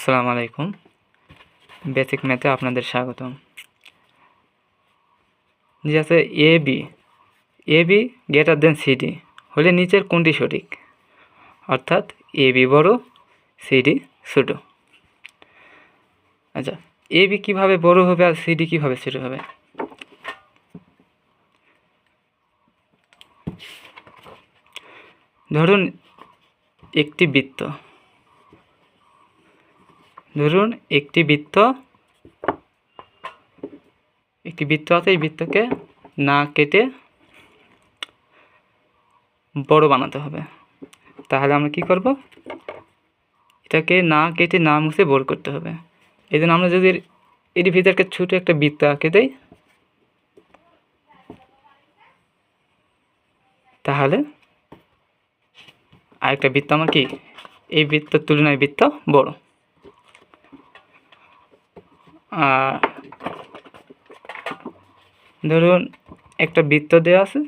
আসসালামু আলাইকুম। বেসিক ম্যাথে আপনাদের স্বাগতম। যে আছে A B A B greater than CD হলে নিচের কোনটি সঠিক? অর্থাৎ এ বি বড় সিডি ছোটো। আচ্ছা এ বি কীভাবে বড় হবে আর সিডি কীভাবে ছোটো হবে? ধরুন একটি বৃত্ত। ধরুন, একটি বৃত্ত একটি বৃত্ত আছে, এই বৃত্তকে না কেটে বড় বানাতে হবে। তাহলে আমরা কি করব? এটাকে না কেটে না মুছে বড় করতে হবে। এই জন্য আমরা যদি এর ভিতরকে ছোটো একটা বৃত্ত আঁকে দেই, তাহলে আরেকটা বৃত্ত আমার কি এই বৃত্তর তুলনায় বৃত্ত বড়। ধরুন একটা বৃত্ত দেওয়া আছে,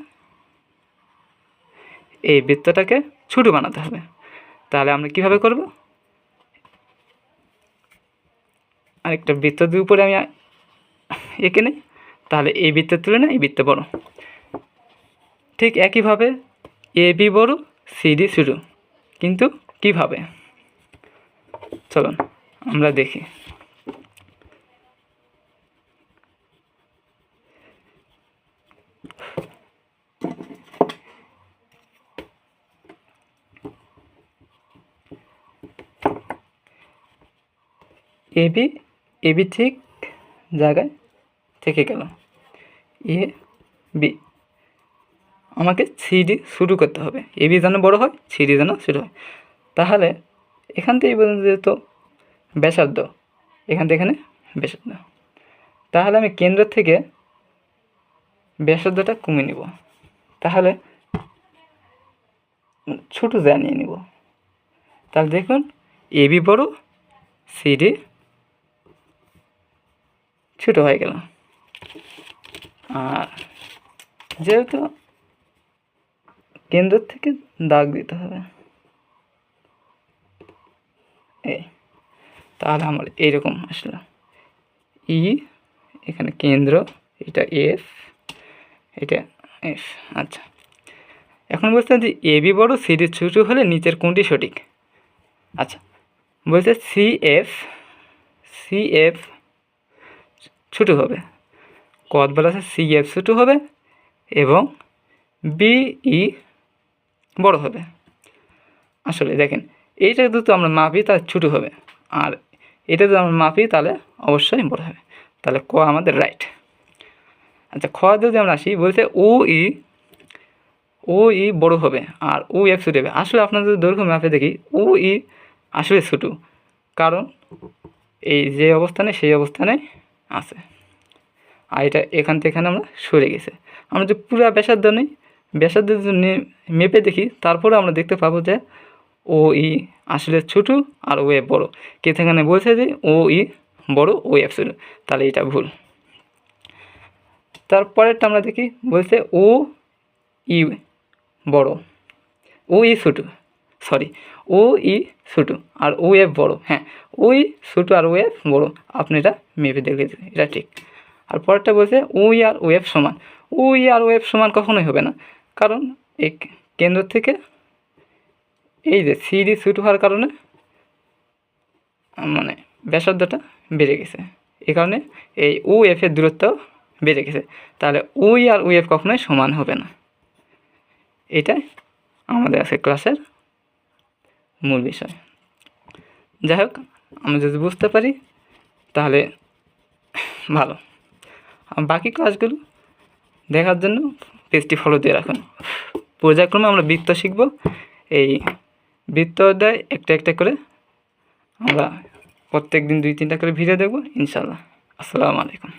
এই বৃত্তটাকে ছোটো বানাতে হবে। তাহলে আমরা কীভাবে করব? আরেকটা বৃত্ত দিয়ে উপরে আমি এঁকে নিই, তাহলে এই বৃত্তের তুলনায় এই বৃত্ত বড়। ঠিক একইভাবে এ বি বড় সিডি ছোটো। কিন্তু কীভাবে? চলুন, আমরা দেখি। এবি এবি ঠিক জায়গায় থেকে গেল। এ বি, আমাকে সিডি শুরু করতে হবে। এবি যেন বড় হয় সিডি যেন শুরু হয়। তাহলে এখান থেকেই বলুন যেহেতু ব্যাসার্ধ, এখান থেকে এখানে ব্যাসার্ধ। তাহলে আমি কেন্দ্র থেকে ব্যাসার্ধটা কমিয়ে নিব। তাহলে ছোটো জানিয়ে নিব। তাহলে দেখুন এবি বড় সিডি ছোটো হয়ে গেল। আর যেহেতু কেন্দ্র থেকে দাগ দিতে হবে, এই তাহলে আমার এইরকম আসলো। ই, এখানে কেন্দ্র, এটা এফ এটা এফ আচ্ছা। এখন বলছেন যে এ বি বড় সিডি ছোটো হলে নিচের কোনটি সঠিক? আচ্ছা বলছে সি এফ সি এফ ছোটো হবে। কত বলা আছে, সি এফ ছোটো হবে এবং বিই বড় হবে। আসলে দেখেন, এইটা যদি আমরা মাপি তাহলে ছোটো হবে। আর এটা যদি আমরা মাপি তাহলে অবশ্যই বড় হবে। তাহলে ক আমাদের রাইট আচ্ছা খ যদি আমরা আসি, বলছে ও ই ও ই বড় হবে আর ও এফ ছোটো হবে। আসলে আপনার যদি দৈর্ঘ্য মাপে দেখি, ও ই আসলে ছোটো। কারণ এই যে অবস্থানে, সেই অবস্থানে আছে। আর এটা এখান থেকে এখানে আমরা সরে গেছে। আমরা যে পুরো ব্যাসার্ধ নেই, ব্যাসার্ধ যদি মেপে দেখি, তারপরে আমরা দেখতে পাবো যে ও ই আসলে ছোটো আর ও এফ বড়ো। কে সেখানে বলছে যে ও ই বড়ো, ও এফ ছোটো তাহলে এটা ভুল। তারপরেরটা আমরা দেখি, বলছে ও ই বড়। ও ই ছোটো, সরি। ও ই ছোটো আর ও এফ বড়ো হ্যাঁ। ওই ছোটো আর ও এফ বড়ো, আপনি এটা মেপে দেখে এটা ঠিক। আর পরেরটা বলছে ও ই আর ও এফ সমান। ও ই আর ও এফ সমান কখনোই হবে না, কারণ এই কেন্দ্র থেকে এই যে সিডি ছোটো হওয়ার কারণে মানে ব্যাসার্ধটা বেড়ে গেছে। এই কারণে এই ও এফের দূরত্ব বেড়ে গেছে। তাহলে ওই আর ও এফ কখনোই সমান হবে না। এটাই আমাদের আজকে ক্লাসের মূল বিষয়। যাই হোক আমরা যদি বুঝতে পারি, তাহলে ভালো। বাকি ক্লাসগুলো দেখার জন্য পেজটি ফলো দিয়ে রাখুন। পর্যায়ক্রমে আমরা বৃত্ত শিখব। এই বৃত্ত অধ্যায় একটা একটা করে আমরা প্রত্যেক দিন দুই তিনটা করে ভিডিও দেখব ইনশাল্লাহ আসসালামু আলাইকুম।